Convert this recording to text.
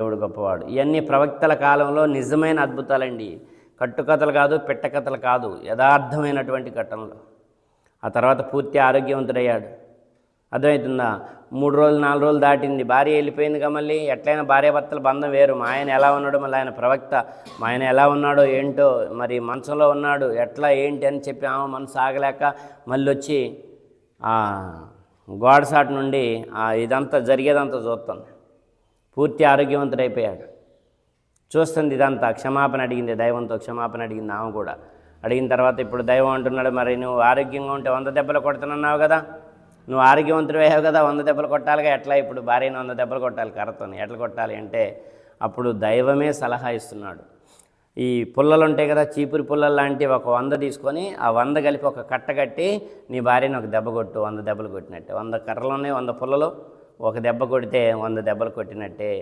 దేవుడు గొప్పవాడు. ఇవన్నీ ప్రవక్తల కాలంలో నిజమైన అద్భుతాలండి. కట్టుకథలు కాదు పెట్టకథలు కాదు యథార్థమైనటువంటి ఘటనలు ఆ తర్వాత పూర్తి ఆరోగ్యవంతుడయ్యాడు. అర్థమవుతుందా మూడు రోజులు నాలుగు రోజులు దాటింది. భార్య వెళ్ళిపోయిందిగా మళ్ళీ. ఎట్లయినా భార్యాభర్తల బంధం వేరు. మా ఆయన ఎలా ఉన్నాడో మళ్ళీ ఆయన ప్రవక్త. మా ఆయన ఎలా ఉన్నాడో ఏంటో మరి మనసులో ఉన్నాడు. ఎట్లా ఏంటి అని చెప్పి ఆమె మనసు ఆగలేక మళ్ళీ వచ్చి ఆ గోడసాటు నుండి ఆ ఇదంతా జరిగేదంతా చూస్తుంది. పూర్తి ఆరోగ్యవంతుడైపోయాడు. చూస్తుంది ఇదంతా. క్షమాపణ అడిగింది దైవంతో క్షమాపణ అడిగింది ఆమె కూడా. అడిగిన తర్వాత ఇప్పుడు దైవం అంటున్నాడు మరి నువ్వు ఆరోగ్యంగా ఉంటే వంద దెబ్బలు కొడుతున్నావు కదా? నువ్వు ఆరోగ్యవంతుడు అయ్యావు కదా? వంద దెబ్బలు కొట్టాలిగా? ఎట్లా ఇప్పుడు భార్యను వంద దెబ్బలు కొట్టాలి? కర్రతోని ఎట్లా కొట్టాలి అంటే అప్పుడు దైవమే సలహా ఇస్తున్నాడు. ఈ పుల్లలు ఉంటాయి కదా చీపురి పుల్లలు లాంటివి ఒక వంద తీసుకొని ఆ వంద కలిపి ఒక కట్ట కట్టి నీ భార్యను ఒక దెబ్బ కొట్టు వంద దెబ్బలు కొట్టినట్టే. వంద కర్రలు ఉన్నాయి వంద పుల్లలు. ఒక దెబ్బ కొడితే వంద దెబ్బలు కొట్టినట్టే